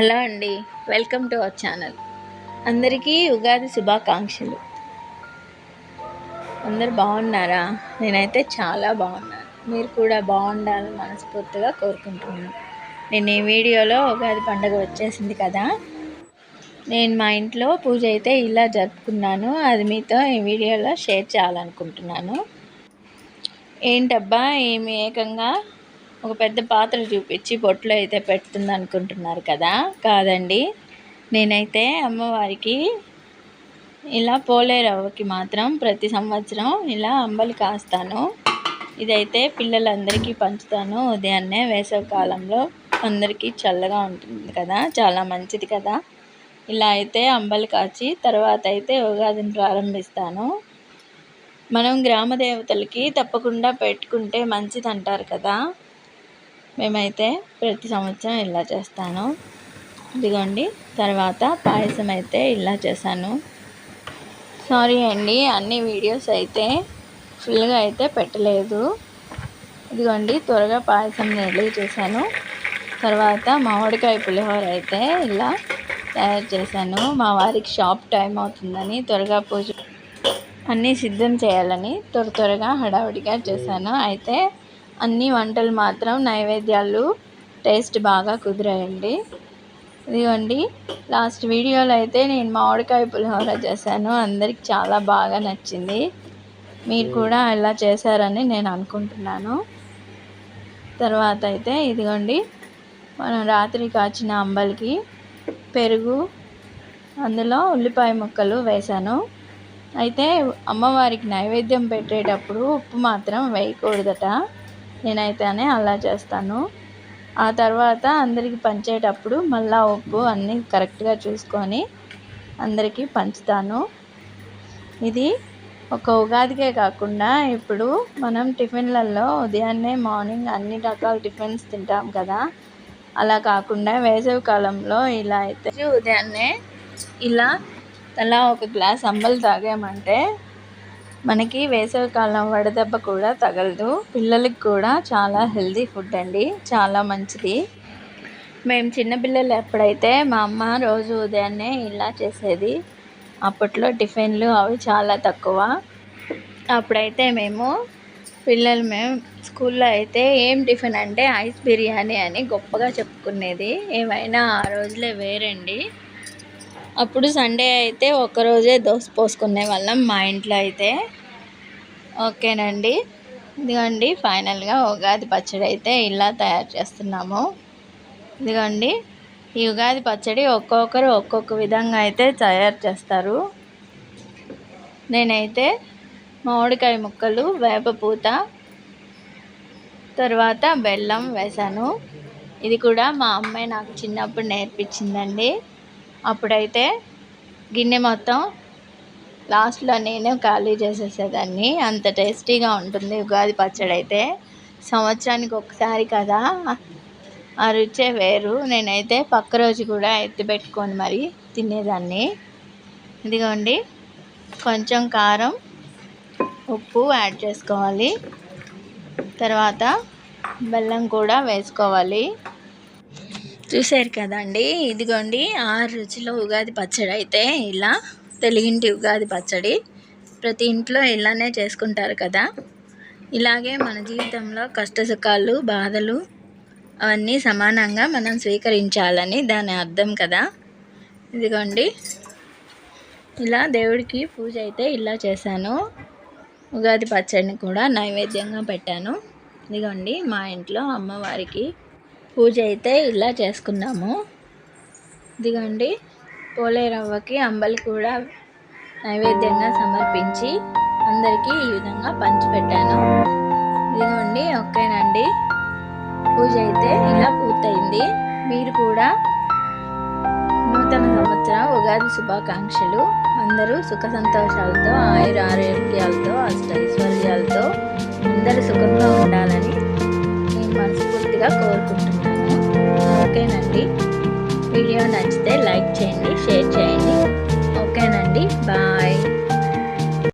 Hello అండి welcome to our channel. అందరికీ ఉగాది శుభాకాంక్షలు. అందరు బాగున్నారా? నేనైతే చాలా బాగున్నాను. మీరు కూడా బాగుండాలని మనస్ఫూర్తిగా కోరుకుంటున్నాను. నేను ఈ వీడియోలో ఉగాది పండుగ వచ్చేసింది కదా? నేను మా ఇంట్లో పూజ అయితే ఇలా జరుపుకున్నాను. అది మీతో ఈ వీడియోలో షేర్ చేయాలనుకుంటున్నాను. ఏంటబ్బా ఏమి ఏకంగా ఒక పెద్ద పాత్ర చూపించి బొట్లో అయితే పెడుతుంది అనుకుంటున్నారు కదా? కాదండి. నేనైతే అమ్మవారికి ఇలా పోలేరవ్వకి మాత్రం ప్రతి సంవత్సరం ఇలా అంబలి కాస్తాను. ఇదైతే పిల్లలందరికీ పంచుతాను. ఉదయాన్నే వేసవి కాలంలో అందరికీ చల్లగా ఉంటుంది కదా? చాలా మంచిది కదా? ఇలా అయితే అంబలి కాచి తర్వాత అయితే ఉగాదిని ప్రారంభిస్తాను. మనం గ్రామ దేవతలకి తప్పకుండా పెట్టుకుంటే మంచిది అంటారు కదా? మేమైతే ప్రతి సంవత్సరం ఇలా చేస్తాను. ఇదిగోండి తర్వాత పాయసం అయితే ఇలా చేశాను. సారీ అండి అన్ని వీడియోస్ అయితే ఫుల్గా అయితే పెట్టలేదు. ఇదిగోండి త్వరగా పాయసం రెడీ చేశాను. తర్వాత మామిడికాయ పులిహోర అయితే ఇలా తయారు చేశాను. మా వారికి షాప్ టైం అవుతుందని త్వరగా పూజ అన్నీ సిద్ధం చేయాలని త్వర త్వరగా హడావుడిగా చేశాను. అయితే అన్ని వంటలు మాత్రం నైవేద్యాలు టేస్ట్ బాగా కుదిరాయండి. ఇదిగోండి లాస్ట్ వీడియోలో అయితే నేను మామిడికాయ పులిహోర చేశాను. అందరికి చాలా బాగా నచ్చింది. మీరు కూడా ఇలా చేశారని నేను అనుకుంటున్నాను. తర్వాత అయితే ఇదిగోండి మనం రాత్రి కాచిన అంబలికి పెరుగు అందులో ఉల్లిపాయ ముక్కలు వేశాను. అయితే అమ్మవారికి నైవేద్యం పెట్టేటప్పుడు ఉప్పు మాత్రం వేయకూడదట. నేనైతేనే అలా చేస్తాను. ఆ తర్వాత అందరికి పంచేటప్పుడు మళ్ళా ఉప్పు అన్నీ కరెక్ట్గా చూసుకొని అందరికీ పంచుతాను. ఇది ఒక ఉగాదికే కాకుండా ఇప్పుడు మనం టిఫిన్లలో ఉదయాన్నే మార్నింగ్ అన్ని రకాల టిఫిన్స్ తింటాం కదా. అలా కాకుండా వేసవి కాలంలో ఇలా అయితే ఉదయాన్నే ఇలా తలా ఒక గ్లాస్ అంబలు తాగామంటే మనకి వేసవికాలం వడదెబ్బ కూడా తగలదు. పిల్లలకి కూడా చాలా హెల్దీ ఫుడ్ అండి. చాలా మంచిది. మేము చిన్నపిల్లలు ఎప్పుడైతే మా అమ్మ రోజు ఉదయాన్నే ఇలా చేసేది అప్పట్లో టిఫిన్లు అవి చాలా తక్కువ. అప్పుడైతే మేము పిల్లలు మేము స్కూల్లో అయితే ఏం టిఫిన్ అంటే ఐస్ బిర్యానీ అని గొప్పగా చెప్పుకునేది. ఏమైనా ఆ రోజులే వేరండి. అప్పుడు సండే అయితే ఒక్కరోజే దోశ పోసుకునే వాళ్ళం మా ఇంట్లో అయితే. ఓకేనండి. ఇదిగోండి ఫైనల్గా ఉగాది పచ్చడి అయితే ఇలా తయారు చేస్తున్నాము. ఇదిగోండి ఈ ఉగాది పచ్చడి ఒక్కొక్కరు ఒక్కొక్క విధంగా అయితే తయారు చేస్తారు. నేనైతే మామిడికాయ ముక్కలు వేపపూత తర్వాత బెల్లం వేశాను. ఇది కూడా మా అమ్మాయి నాకు చిన్నప్పుడు నేర్పించిందండి. అప్పుడైతే గిన్నె మొత్తం లాస్ట్లో నేను ఖాళీ చేసేసేదాన్ని. అంత టేస్టీగా ఉంటుంది ఉగాది పచ్చడి అయితే సంవత్సరానికి ఒకసారి కదా ఆ రుచే వేరు. నేనైతే పక్క రోజు కూడా ఎత్తిపెట్టుకొని మరి తినేదాన్ని. ఇదిగోండి కొంచెం కారం ఉప్పు యాడ్ చేసుకోవాలి. తర్వాత బెల్లం కూడా వేసుకోవాలి. చూశారు కదండి. ఇదిగోండి ఆరు రుచిలో ఉగాది పచ్చడి అయితే ఇలా తెలుగింటి ఉగాది పచ్చడి ప్రతి ఇంట్లో ఇలానే చేసుకుంటారు కదా. ఇలాగే మన జీవితంలో కష్ట సుఖాలు బాధలు అవన్నీ సమానంగా మనం స్వీకరించాలని దాని అర్థం కదా. ఇదిగోండి ఇలా దేవుడికి పూజ అయితే ఇలా చేశాను. ఉగాది పచ్చడిని కూడా నైవేద్యంగా పెట్టాను. ఇదిగోండి మా ఇంట్లో అమ్మవారికి పూజ అయితే ఇలా చేసుకున్నాము. ఇదిగోండి పోలేరవ్వకి అంబలి కూడా నైవేద్యంగా సమర్పించి అందరికీ ఈ విధంగా పంచిపెట్టాను. ఇదిగోండి ఓకేనండి పూజ అయితే ఇలా పూర్తయింది. మీరు కూడా నూతన సంవత్సర ఉగాది శుభాకాంక్షలు. అందరూ సుఖ సంతోషాలతో ఆయుర ఆరోగ్యాలతో అష్ట ఐశ్వర్యాలతో అందరూ సుఖంగా ఉండాలని నేను మనస్ఫూర్తిగా కోరుకుంటున్నాను. ఓకేనండి. వీడియో నచ్చితే లైక్ చేయండి షేర్ చేయండి.